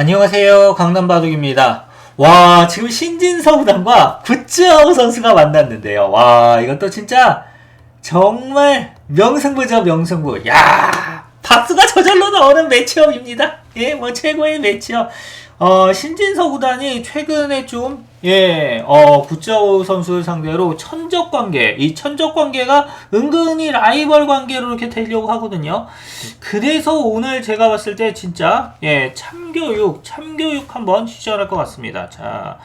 안녕하세요. 강남바둑입니다. 와, 지금 신진서 구단과 굿즈아우 선수가 만났는데요. 와, 이것도 진짜 정말 명승부죠, 명승부. 야, 박수가 저절로 나오는 매치업입니다. 예, 뭐 최고의 매치업. 어, 신진서 구단이 최근에 좀, 예, 어, 굿자오 선수를 상대로 천적 관계, 이 천적 관계가 은근히 라이벌 관계로 이렇게 되려고 하거든요. 그래서 오늘 제가 봤을 때 진짜, 예, 참교육, 참교육 한번 시전할 것 같습니다. 자,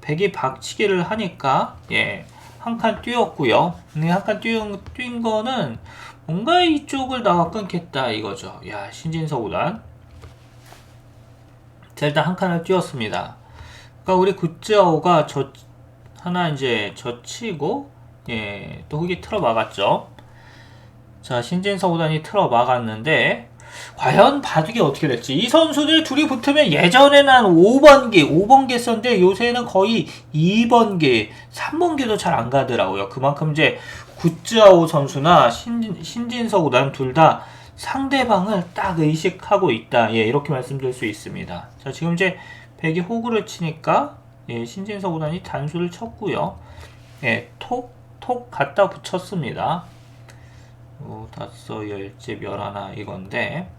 백이 박치기를 하니까, 예, 한 칸 뛰었고요. 네, 한칸 뛰은, 뛴 거는 뭔가 이쪽을 나와 끊겠다 이거죠. 야, 신진서 구단. 자, 일단 한 칸을 띄웠습니다. 그러니까 우리 굿즈아오가 저 하나 이제 젖히고 예, 또 흙이 틀어 막았죠. 자, 신진서 구단이 틀어 막았는데 과연 바둑이 어떻게 될지 이 선수들 둘이 붙으면 예전에는 한 5번기, 5번기 썼는데 요새는 거의 2번기, 3번기도 잘 안 가더라고요. 그만큼 이제 굿즈아오 선수나 신진, 신진서 구단 둘 다 상대방을 딱 의식하고 있다. 예, 이렇게 말씀드릴 수 있습니다. 자, 지금 이제 백이 호구를 치니까 예, 신진서 구단이 단수를 쳤고요. 예, 톡, 톡 갖다 붙였습니다. 어, 다섯, 열째, 열하나 이건데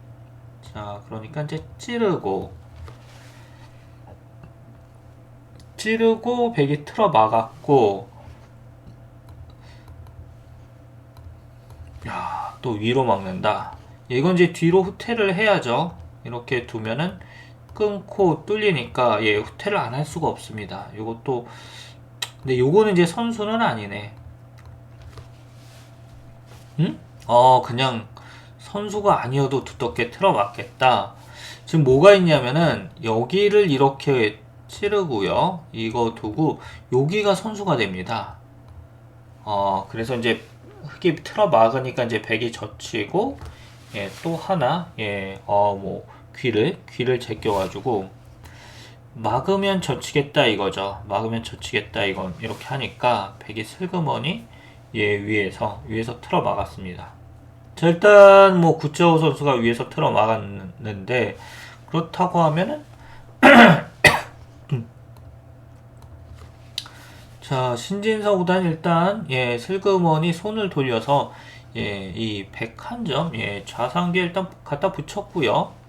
자 그러니까 이제 찌르고 찌르고 백이 틀어 막았고 야 또 위로 막는다 이건 이제 뒤로 후퇴를 해야죠 이렇게 두면은 끊고 뚫리니까 예 후퇴를 안 할 수가 없습니다 이것도 근데 요거는 이제 선수는 아니네 응? 어, 그냥 선수가 아니어도 두텁게 틀어맞겠다. 지금 뭐가 있냐면은 여기를 이렇게 찌르고요. 이거 두고 여기가 선수가 됩니다. 어, 그래서 이제 흙이 틀어막으니까 이제 백이 젖히고 예, 또 하나 예, 어, 뭐 귀를 귀를 제껴가지고 막으면 젖히겠다 이거죠. 막으면 젖히겠다 이건 이렇게 하니까 백이 슬그머니 예, 위에서 위에서 틀어 막았습니다. 자, 일단 뭐 구자호 선수가 위에서 틀어 막았는데 그렇다고 하면은 자 신진서 구단 일단 예 슬그머니 손을 돌려서 예이 101점 예 좌상계 일단 갖다 붙였고요.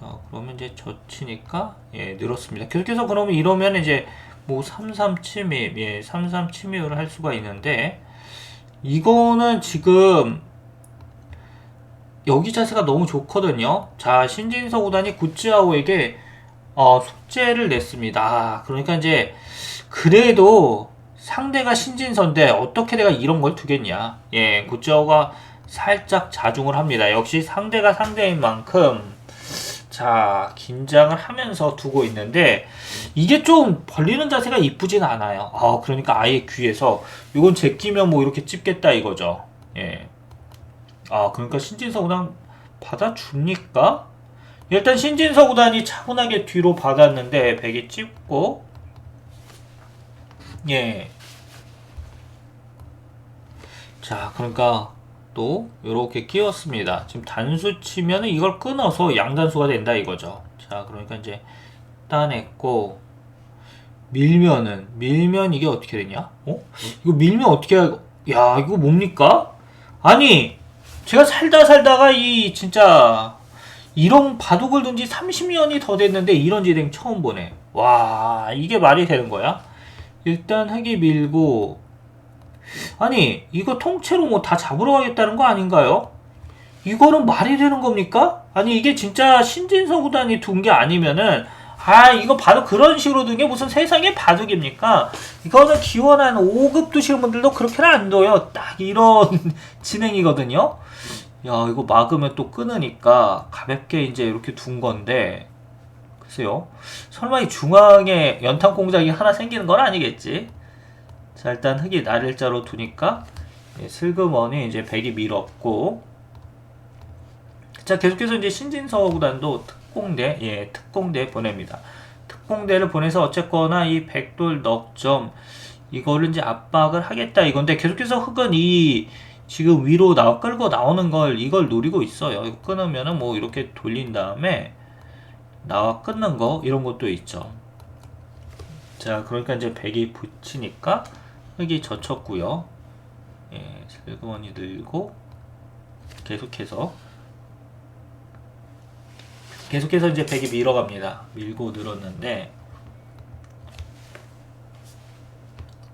자 그러면 이제 젖히니까 예 늘었습니다. 계속해서 그러면 이러면 이제 뭐 33 침입 예 33 침입을 할 수가 있는데 이거는 지금 여기 자세가 너무 좋거든요. 자, 신진서 구단이 구찌아오에게 어, 숙제를 냈습니다. 그러니까 이제 그래도 상대가 신진서인데 어떻게 내가 이런 걸 두겠냐. 예, 구찌아오가 살짝 자중을 합니다. 역시 상대가 상대인 만큼 자, 긴장을 하면서 두고 있는데 이게 좀 벌리는 자세가 이쁘진 않아요. 아, 그러니까 아예 귀에서 이건 제끼면 뭐 이렇게 찝겠다 이거죠. 예. 아, 그러니까 신진서 구단 받아줍니까? 일단 신진서 구단이 차분하게 뒤로 받았는데 백이 찝고 예. 자, 그러니까 또 이렇게 끼웠습니다. 지금 단수 치면은 이걸 끊어서 양단수가 된다 이거죠. 자, 그러니까 이제 따냈고 밀면은 밀면 이게 어떻게 되냐? 어? 이거 밀면 어떻게 야, 이거 뭡니까? 아니, 제가 살다 살다가 이 진짜 이런 바둑을 둔 지 30년이 더 됐는데 이런 진행 처음 보네. 와, 이게 말이 되는 거야? 일단 흙이 밀고 아니, 이거 통째로 뭐 다 잡으러 가겠다는 거 아닌가요? 이거는 말이 되는 겁니까? 아니, 이게 진짜 신진서 구단이 둔 게 아니면은 아, 이거 바로 그런 식으로 둔 게 무슨 세상에 바둑입니까? 이거는 기원한 5급 두시는 분들도 그렇게는 안 둬요. 딱 이런 진행이거든요. 야, 이거 막으면 또 끊으니까 가볍게 이제 이렇게 둔 건데, 글쎄요. 설마 이 중앙에 연탄 공작이 하나 생기는 건 아니겠지? 자, 일단 흙이 날일자로 두니까, 예, 슬그머니 이제 백이 밀었고, 자, 계속해서 이제 신진서 구단도 특공대, 예, 특공대 보냅니다. 특공대를 보내서 어쨌거나 이 백돌 넉점, 이거를 이제 압박을 하겠다 이건데, 계속해서 흙은 이, 지금 위로 나 끌고 나오는 걸 이걸 노리고 있어요. 이거 끊으면은 뭐 이렇게 돌린 다음에 나와 끊는 거 이런 것도 있죠. 자, 그러니까 이제 백이 붙이니까 흙이 젖혔고요. 예, 슬그머니 늘고 계속해서 계속해서 이제 백이 밀어갑니다. 밀고 늘었는데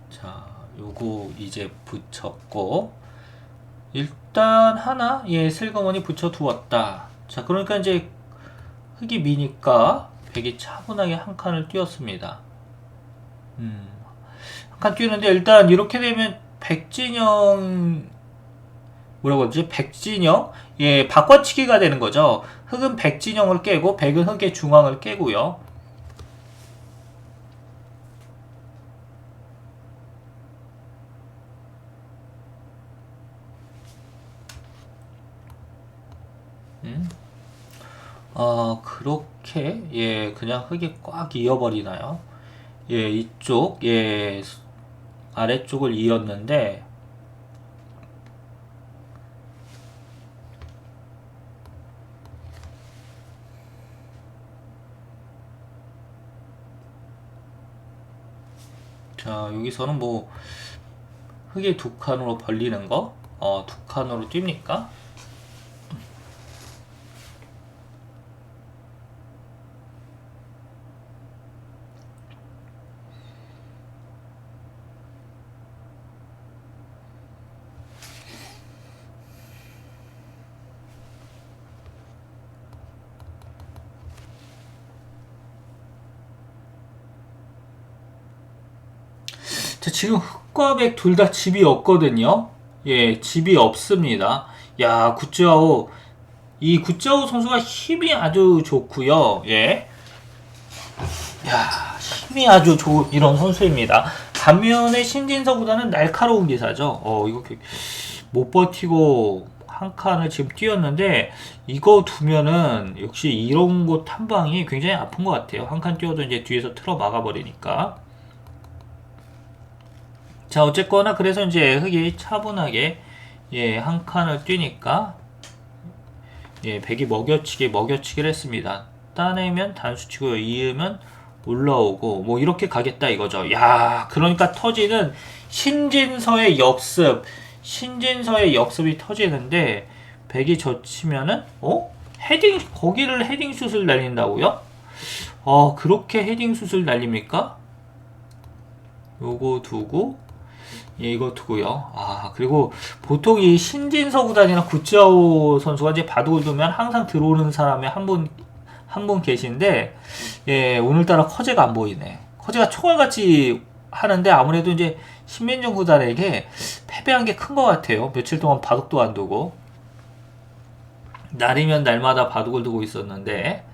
자, 요거 이제 붙였고 일단 하나 예 슬그머니 붙여 두었다. 자, 그러니까 이제 흙이 미니까 백이 차분하게 한 칸을 띄웠습니다. 음, 한칸 띄우는데 일단 이렇게 되면 백진영 뭐라고 하지? 백진영? 예, 바꿔치기가 되는 거죠. 흙은 백진영을 깨고 백은 흙의 중앙을 깨고요. 음. 어, 그렇게 예, 그냥 흙이 꽉 이어버리나요? 예, 이쪽 예, 아래쪽을 이었는데 자, 여기서는 뭐 흙이 두 칸으로 벌리는 거, 어, 두 칸으로 뜁니까? 자, 지금 흑과 백 둘 다 집이 없거든요. 예, 집이 없습니다. 야, 구짜오. 이 구짜오 선수가 힘이 아주 좋고요. 예. 야, 힘이 아주 좋은 이런 선수입니다. 반면에 신진서보다는 날카로운 기사죠. 어, 이거 그- 못 버티고 한 칸을 지금 뛰었는데 이거 두면은 역시 이런 곳 한 방이 굉장히 아픈 것 같아요. 한 칸 뛰어도 이제 뒤에서 틀어 막아버리니까. 자, 어쨌거나 그래서 이제 흙이 차분하게 예, 한 칸을 뛰니까 예, 백이 먹여치기 먹여치기를 했습니다. 따내면 단수치고 이으면 올라오고 뭐 이렇게 가겠다 이거죠. 야, 그러니까 터지는 신진서의 역습, 신진서의 역습이 터지는데 백이 젖히면은 어? 헤딩 거기를 헤딩 슛을 날린다고요? 어, 그렇게 헤딩 슛을 날립니까? 요거 두고 예, 이거 두고요. 아, 그리고 보통 이 신진서 구단이나 구짜오 선수가 이제 바둑을 두면 항상 들어오는 사람이 한 분, 한 분 계신데, 예, 오늘따라 커제가 안 보이네. 커제가 총알같이 하는데 아무래도 이제 신민정 구단에게 패배한 게 큰 것 같아요. 며칠 동안 바둑도 안 두고. 날이면 날마다 바둑을 두고 있었는데,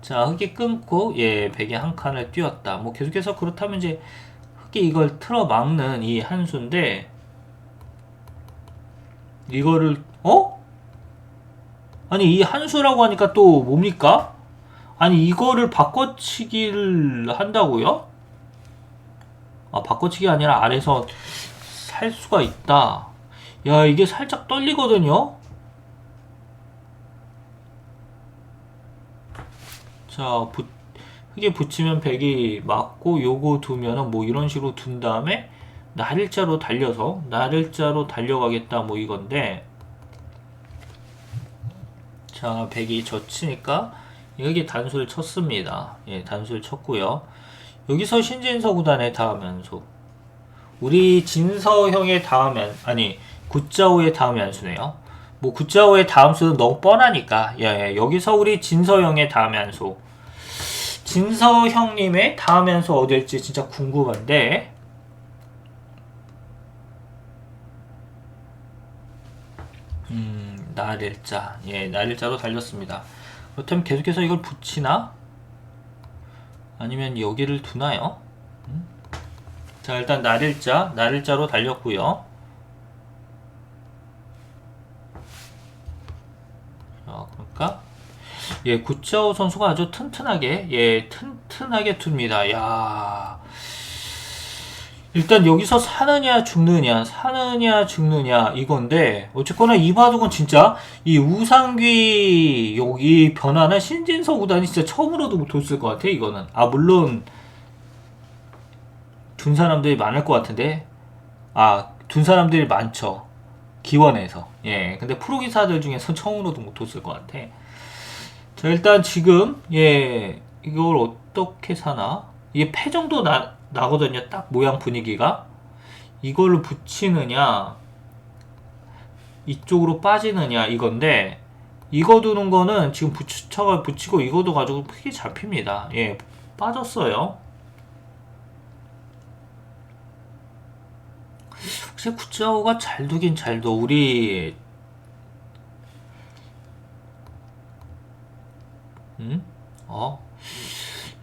자, 흙이 끊고, 예, 백이 한 칸을 띄웠다. 뭐 계속해서 그렇다면 이제 흙이 이걸 틀어 막는 이 한 수인데, 이거를, 어? 아니, 이 한 수라고 하니까 또 뭡니까? 아니, 이거를 바꿔치기를 한다고요? 아, 바꿔치기 아니라 아래서 살 수가 있다. 야, 이게 살짝 떨리거든요? 자, 붙, 흙에 붙이면 백이 맞고 요거 두면은 뭐 이런 식으로 둔 다음에 날일자로 달려서 날일자로 달려가겠다 뭐 이건데 자 백이 젖히니까 여기 단수를 쳤습니다. 예 단수를 쳤고요. 여기서 신진서 구단에 닿으면서 우리 진서형의 다음엔 아니 굿자오의 다음이 한수네요. 뭐 굿자오의 다음 수는 너무 뻔하니까 예, 예. 여기서 우리 진서형의 다음이 한수 진서 형님의 다음 연수 어딜지 진짜 궁금한데. 음 날일자. 예 날일자로 달렸습니다. 그렇다면 계속해서 이걸 붙이나? 아니면 여기를 두나요? 음? 자 일단 날일자. 날일자로 달렸고요 자 그러니까 예, 구짜오 선수가 아주 튼튼하게, 예, 튼튼하게 둡니다. 야. 일단 여기서 사느냐 죽느냐 사느냐 죽느냐 이건데 어쨌거나 이 바둑은 진짜 이 우상귀 여기 변화는 신진서 구단이 진짜 처음으로도 뒀을 것 같아 이거는. 아 물론 둔 사람들이 많을 것 같은데 아 둔 사람들이 많죠. 기원에서. 예 근데 프로 기사들 중에서 처음으로도 못 뒀을 것 같아 자 일단 지금 예 이걸 어떻게 사나? 이게 패 정도 나, 나거든요 딱 모양 분위기가. 이걸로 붙이느냐 이쪽으로 빠지느냐 이건데 이거 두는 거는 지금 붙여가 붙이고 이거도 가지고 크게 잡힙니다. 예 빠졌어요. 혹시 구자오가 잘 두긴 잘 둬. 우리 음? 어?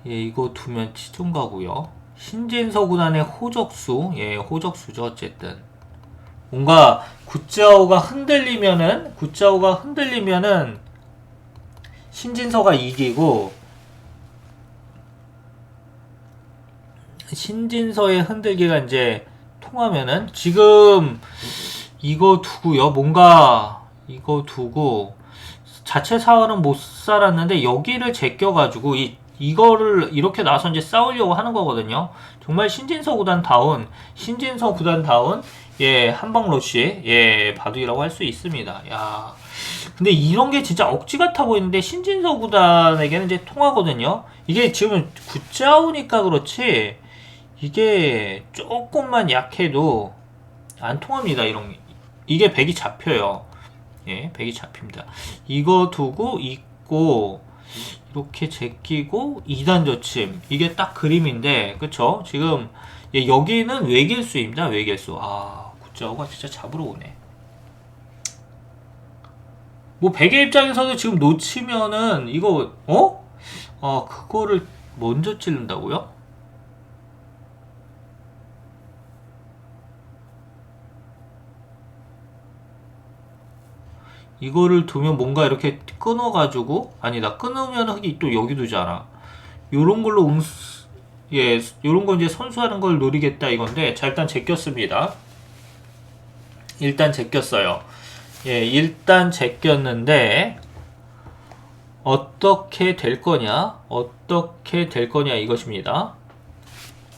예, 이거 두면 치중 가고요. 신진서 구단의 호적수, 예, 호적수죠 어쨌든. 뭔가 구자오가 흔들리면은 구자오가 흔들리면은 신진서가 이기고 신진서의 흔들기가 이제 통하면은 지금 이거 두고요. 뭔가 이거 두고 자체 사활은 못 살았는데 여기를 제껴가지고 이 이거를 이렇게 나서 이제 싸우려고 하는 거거든요. 정말 신진서 구단 다운 신진서 구단 다운 예 한방 러시 예 바둑이라고 할 수 있습니다. 야 근데 이런 게 진짜 억지 같아 보이는데 신진서 구단에게는 이제 통하거든요. 이게 지금 굿자우니까 그렇지 이게 조금만 약해도 안 통합니다. 이런 게. 이게 백이 잡혀요. 예, 백이 잡힙니다. 이거 두고 있고 이렇게 제끼고 2단 저침 이게 딱 그림인데 그쵸? 지금 예, 여기는 외길수입니다. 외길수. 아, 굿자오가 진짜 잡으러 오네. 뭐 백의 입장에서도 지금 놓치면은 이거 어? 아, 그거를 먼저 찌른다고요? 이거를 두면 뭔가 이렇게 끊어가지고 아니다 끊으면 흙이 또 여기 두잖아. 요런 걸로 응, 예 요런 거 이제 선수하는 걸 노리겠다 이건데 자 일단 제꼈습니다. 일단 제꼈어요. 예 일단 제꼈는데 어떻게 될 거냐? 어떻게 될 거냐 이것입니다.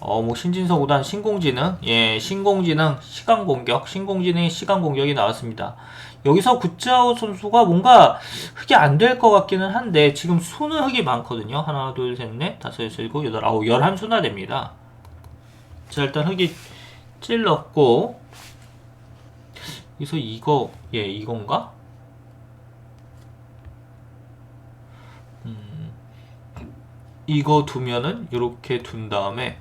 어, 뭐 신진서 구단 신공지능, 예, 신공지능 시간 공격, 신공지능의 시간 공격이 나왔습니다. 여기서 구자오 선수가 뭔가 흑이 안 될 것 같기는 한데 지금 수는 흑이 많거든요. 하나, 둘, 셋, 넷, 다섯, 여섯, 일곱, 여덟, 아홉, 열한 수나 됩니다. 자, 일단 흑이 찔렀고 여기서 이거, 예, 이건가? 이거 두면은 이렇게 둔 다음에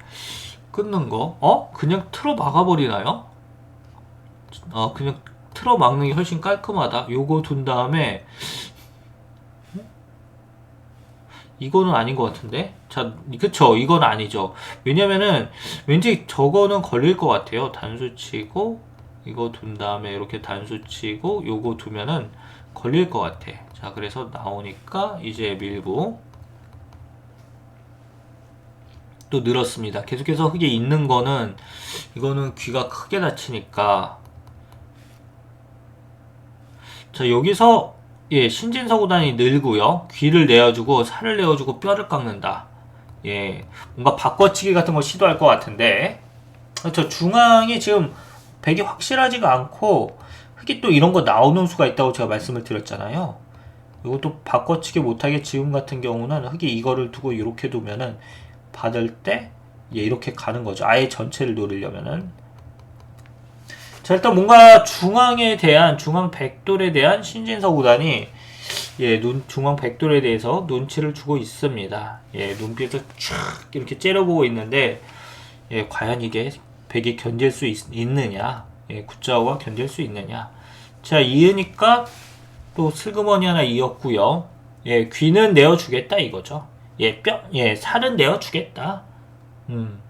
끊는 거 어? 그냥 틀어 막아버리나요? 어 그냥 틀어 막는 게 훨씬 깔끔하다. 요거 둔 다음에 이거는 아닌 것 같은데? 자 그쵸. 이건 아니죠. 왜냐면은 왠지 저거는 걸릴 것 같아요. 단수 치고 이거 둔 다음에 이렇게 단수 치고 요거 두면은 걸릴 것 같아. 자 그래서 나오니까 이제 밀고 또 늘었습니다. 계속해서 흙에 있는 거는 이거는 귀가 크게 다치니까 자 여기서 예 신진서구단이 늘고요. 귀를 내어주고 살을 내어주고 뼈를 깎는다. 예 뭔가 바꿔치기 같은 거 시도할 것 같은데 그렇죠 중앙이 지금 백이 확실하지가 않고 흙이 또 이런 거 나오는 수가 있다고 제가 말씀을 드렸잖아요. 이것도 바꿔치기 못하게 지금 같은 경우는 흙이 이거를 두고 이렇게 두면은 받을 때 예, 이렇게 가는 거죠. 아예 전체를 노리려면은 자 일단 뭔가 중앙에 대한 중앙 백돌에 대한 신진서 구단이 예, 눈, 중앙 백돌에 대해서 눈치를 주고 있습니다. 예, 눈빛을 촥 이렇게 째려보고 있는데 예, 과연 이게 백이 견딜 수 있, 느냐 예, 구자오가 견딜 수 있느냐. 자, 이으니까 또 슬그머니 하나 이었고요. 예, 귀는 내어주겠다 이거죠. 예, 뼈, 예, 살은 내어주겠다. 음.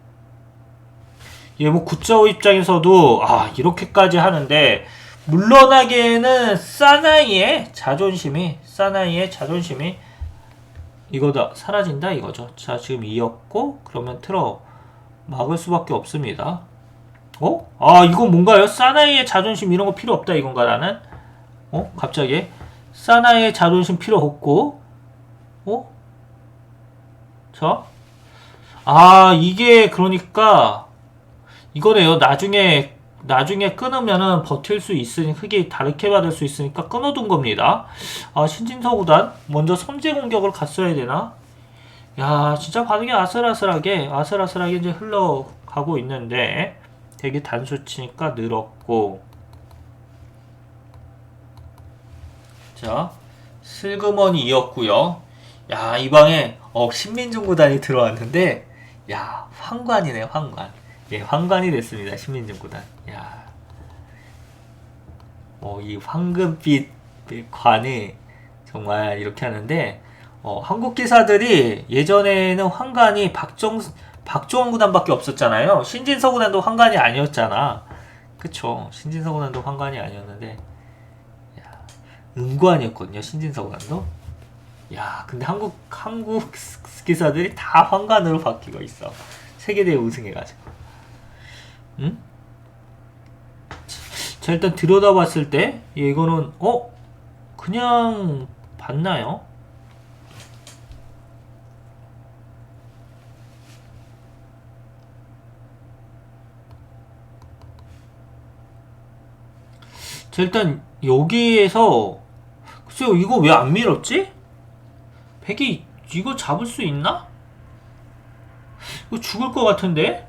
예, 뭐, 구자오 입장에서도, 아, 이렇게까지 하는데, 물러나기에는 사나이의 자존심이, 사나이의 자존심이, 이거다, 사라진다, 이거죠. 자, 지금 이었고, 그러면 틀어 막을 수밖에 없습니다. 어? 아 이건 뭔가요? 사나이의 자존심 이런 거 필요 없다 이건가 나는? 어? 갑자기 사나이의 자존심 필요 없고 어? 자? 아 이게 그러니까 이거래요. 나중에 나중에 끊으면은 버틸 수 있으니 크게 다르게 받을 수 있으니까 끊어둔 겁니다. 아 신진서 구단 먼저 선제 공격을 갔어야 되나? 야 진짜 반응이 아슬아슬하게 아슬아슬하게 이제 흘러가고 있는데 되게 단수치니까 늘었고. 자 슬그머니 이었고요. 야이 방에 어 신민중 구단이 들어왔는데 야 황관이네 황관 예 황관이 됐습니다 신민중 구단 야 어 이 황금빛 관이 정말 이렇게 하는데 어, 한국 기사들이 예전에는 황관이 박정 박종원 구단밖에 없었잖아요. 신진서 구단도 황관이 아니었잖아. 그쵸? 신진서 구단도 황관이 아니었는데, 야, 은관이었거든요. 신진서 구단도. 야, 근데 한국 한국 기사들이 다 황관으로 바뀌고 있어. 세계대회 우승해가지고. 응? 자, 일단 들여다봤을 때, 예, 이거는 어 그냥 봤나요? 자, 일단 여기에서 글쎄요 이거 왜 안 밀었지? 백이 이거 잡을 수 있나? 이거 죽을 것 같은데?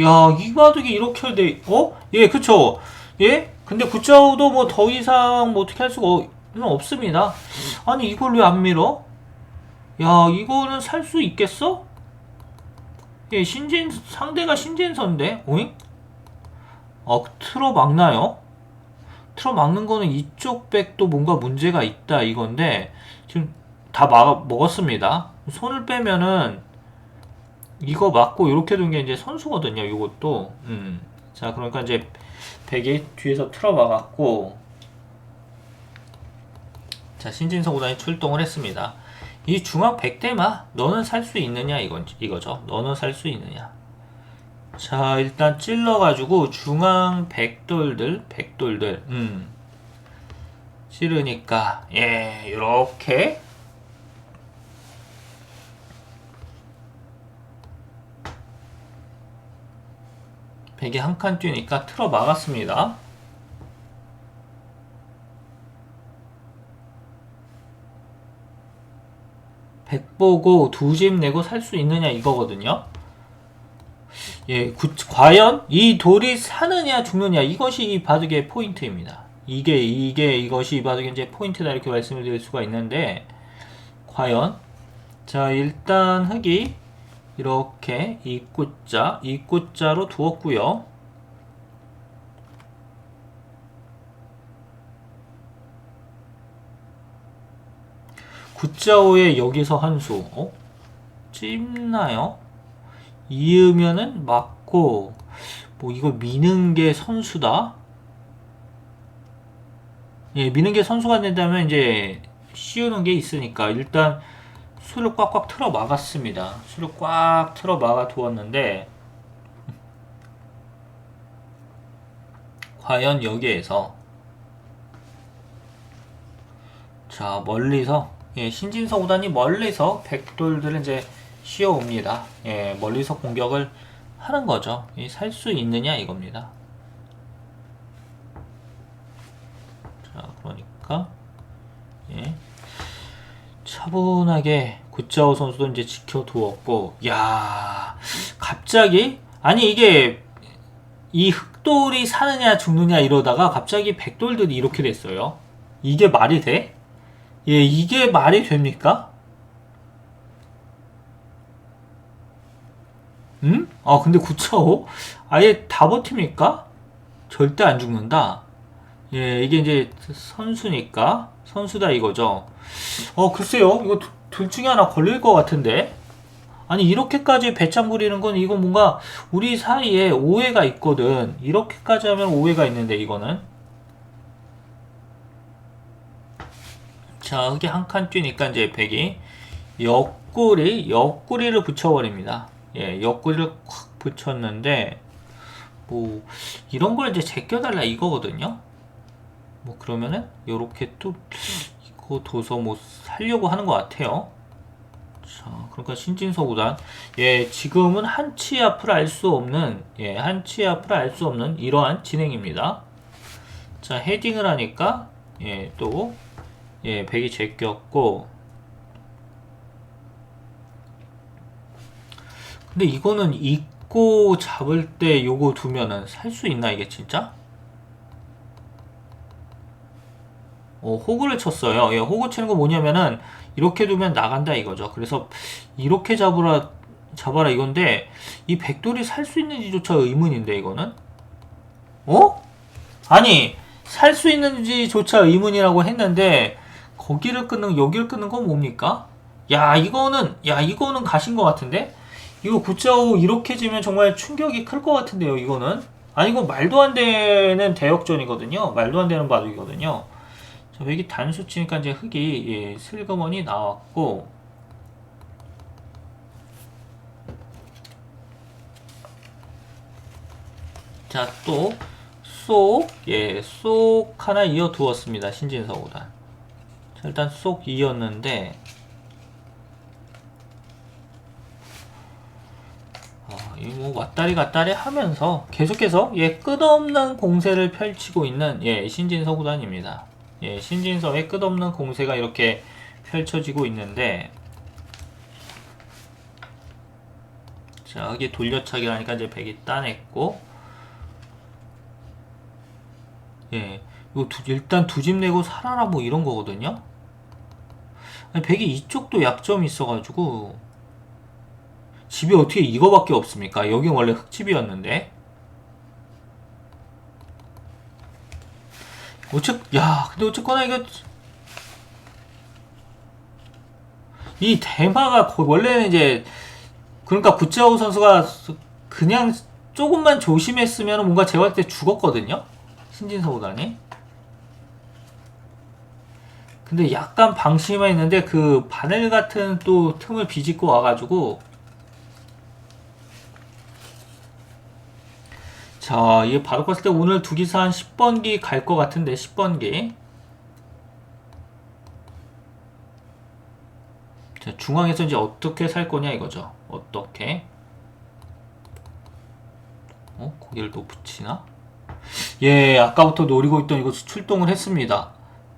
야, 이 바둑이 이렇게 돼, 어? 예, 그쵸. 예? 근데 구자우도 뭐 더 이상 뭐 어떻게 할 수가 없, 없습니다. 아니, 이걸 왜 안 밀어? 야, 이거는 살 수 있겠어? 예, 신진, 상대가 신진선데? 오잉? 어, 틀어 막나요? 틀어 막는 거는 이쪽 백도 뭔가 문제가 있다 이건데 지금 다 막, 먹었습니다. 손을 빼면은 이거 맞고 이렇게 둔 게 이제 선수거든요. 이것도 음. 자 그러니까 이제 백이 뒤에서 틀어 막았고 자 신진서 구단이 출동을 했습니다. 이 중앙 백대마 너는 살 수 있느냐 이건 이거죠. 너는 살 수 있느냐. 자 일단 찔러가지고 중앙 백돌들 백돌들 음 찌르니까 예 이렇게 백이 한칸 뛰니까 틀어 막았습니다 백 보고 두 집 내고 살 수 있느냐 이거거든요 예, 구, 과연 이 돌이 사느냐 죽느냐 이것이 이 바둑의 포인트입니다. 이게 이게 이것이 이 바둑의 이제 포인트다 이렇게 말씀을 드릴 수가 있는데 과연 자 일단 흙이 이렇게 입구자 입구자로 두었고요. 구자오에 여기서 한수 어? 찝나요? 이으면은 맞고 뭐 이거 미는 게 선수다. 예, 미는 게 선수가 된다면 이제 씌우는 게 있으니까 일단 수를 꽉꽉 틀어 막았습니다. 수를 꽉 틀어 막아 두었는데 과연 여기에서 자 멀리서 예, 신진서 구단이 멀리서 백돌들을 이제 씌어옵니다. 예, 멀리서 공격을 하는 거죠. 살수 있느냐 이겁니다. 자, 그러니까 예. 차분하게 구자오 선수도 이제 지켜두었고, 야, 갑자기 아니 이게 이 흑돌이 사느냐 죽느냐 이러다가 갑자기 백돌들이 이렇게 됐어요. 이게 말이 돼? 예, 이게 말이 됩니까? 응? 아 근데 9.5? 아예 다 버팁니까? 절대 안 죽는다. 예, 이게 이제 선수니까 선수다 이거죠. 어 글쎄요, 이거 둘 중에 하나 걸릴 것 같은데. 아니 이렇게까지 배짱 부리는 건 이거 뭔가 우리 사이에 오해가 있거든. 이렇게까지 하면 오해가 있는데 이거는. 자, 이게 한칸 뛰니까 이제 백이 옆구리, 옆구리를 붙여버립니다. 예, 옆구리를 콱 붙였는데 뭐 이런 걸 이제 제껴달라 이거거든요. 뭐 그러면은 요렇게 또 이거 둬서 뭐 살려고 하는 것 같아요. 자, 그러니까 신진서 구단 예 지금은 한치 앞을 알 수 없는 예 한치 앞을 알 수 없는 이러한 진행입니다. 자 헤딩을 하니까 예 또 예 백이 제꼈고 근데 이거는 입고 잡을 때 요거 두면은 살 수 있나 이게 진짜? 어, 호구를 쳤어요. 예, 호구 치는 거 뭐냐면은 이렇게 두면 나간다 이거죠. 그래서 이렇게 잡으라 잡아라 이건데 이 백돌이 살 수 있는지조차 의문인데 이거는 어? 아니 살 수 있는지조차 의문이라고 했는데 거기를 끊는 여기를 끊는 건 뭡니까? 야 이거는 야 이거는 가신 것 같은데 이거 구자우 이렇게 지면 정말 충격이 클 것 같은데요 이거는 아니 이거 말도 안 되는 대역전이거든요 말도 안 되는 바둑이거든요 자, 여기 단수 치니까 이제 흙이 예, 슬그머니 나왔고 자 또 쏙, 예, 쏙 하나 이어 두었습니다. 신진서보다. 자, 일단 쏙 이었는데, 아, 이뭐 왔다리 갔다리 하면서 계속해서 예, 끝없는 공세를 펼치고 있는 예, 신진 서 구단입니다. 예, 신진서의 끝없는 공세가 이렇게 펼쳐지고 있는데, 자, 여기 돌려차기라니까 이제 백이 따냈고, 예, 이거 두, 일단 두 집 내고 살아라 뭐 이런 거거든요. 아니, 백이 이쪽도 약점이 있어가지고 집이 어떻게 이거밖에 없습니까? 여기 원래 흙집이었는데. 어째, 야, 근데 어쨌거나 이거 이 대마가 거- 원래는 이제 그러니까 구자우 선수가 그냥 조금만 조심했으면 뭔가 제가 할때 죽었거든요. 신진서보다니. 근데 약간 방심만 있는데 그 바늘 같은 또 틈을 비집고 와가지고 자, 이게 바로 봤을 때 오늘 두 기사 한 10번기 갈 것 같은데 10번기. 자, 중앙에서 이제 어떻게 살 거냐 이거죠. 어떻게? 어? 고개를 또 붙이나? 예, 아까부터 노리고 있던 이거 출동을 했습니다.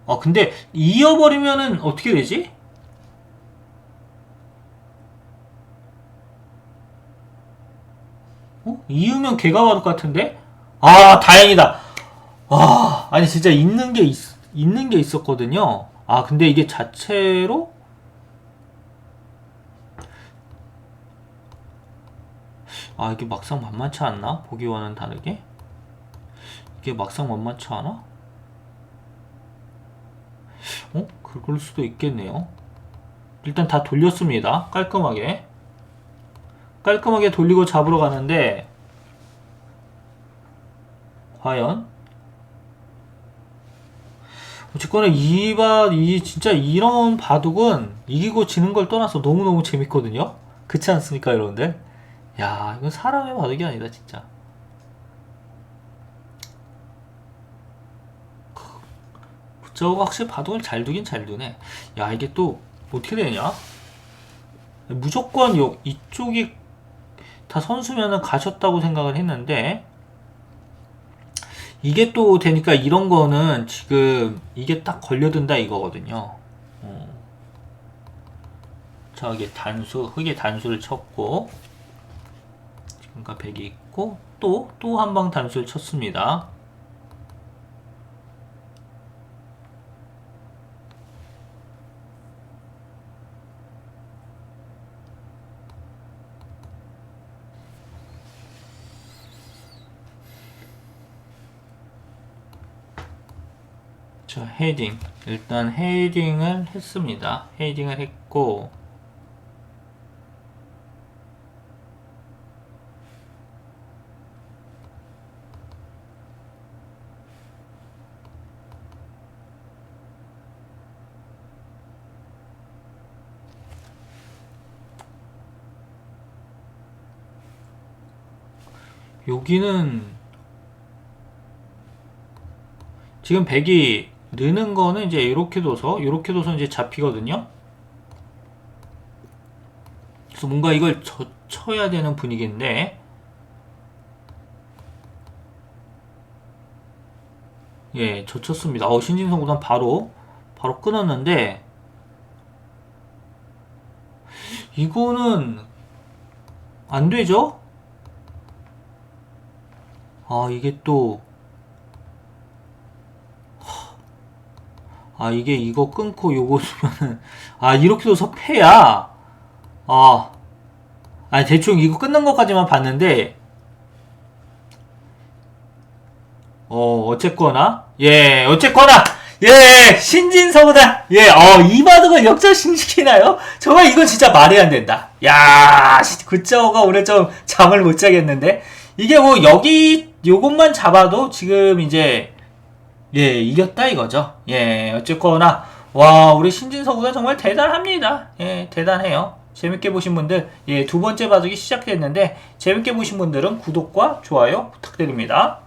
아, 근데 이어버리면은 어떻게 되지? 어? 이으면 개가 와도 같은데? 아, 다행이다. 아, 아니 진짜 있는 게 있, 있는 게 있었거든요. 아, 근데 이게 자체로 아, 이게 막상 만만치 않나? 보기와는 다르게? 이게 막상 만만치 않아? 어? 그럴 수도 있겠네요. 일단 다 돌렸습니다. 깔끔하게. 깔끔하게 돌리고 잡으러 가는데, 과연? 어쨌거나 이 바, 이, 진짜 이런 바둑은 이기고 지는 걸 떠나서 너무너무 재밌거든요? 그렇지 않습니까, 여러분들? 야, 이건 사람의 바둑이 아니다, 진짜. 저거 확실히 바둑을 잘 두긴 잘 두네. 야, 이게 또 어떻게 되냐? 무조건 요, 이쪽이 다 선수면은 가셨다고 생각을 했는데, 이게 또 되니까 이런 거는 지금 이게 딱 걸려든다 이거거든요. 어. 자, 이게 단수, 흙에 단수를 쳤고, 지금까 백이 있고, 또, 또 한 방 단수를 쳤습니다. 자, 헤딩. 일단 헤딩을 했습니다. 헤딩을 했고, 여기는 지금 100이 느는 거는 이제 이렇게 둬서 이렇게 둬서 이제 잡히거든요. 그래서 뭔가 이걸 젖혀야 되는 분위기인데 예, 젖혔습니다. 어, 신진성 구단 바로 바로 끊었는데 이거는 안 되죠? 아, 이게 또 아, 이게 이거 끊고 요거 주면은, 아, 이렇게 둬서 패야. 아, 아니, 대충 이거 끊는 것까지만 봤는데, 어, 어쨌거나, 예, 어쨌거나, 예, 신진서보다, 예, 어, 이 바둑을 역전시키나요? 정말 이건 진짜 말이 안 된다. 야, 그저가 오늘 좀 잠을 못 자겠는데, 이게 뭐, 여기, 요것만 잡아도 지금 이제, 예, 이겼다 이거죠. 예, 어쨌거나 와, 우리 신진서구가 정말 대단합니다. 예, 대단해요. 재밌게 보신 분들, 예, 두 번째 바둑이 시작됐는데 재밌게 보신 분들은 구독과 좋아요 부탁드립니다.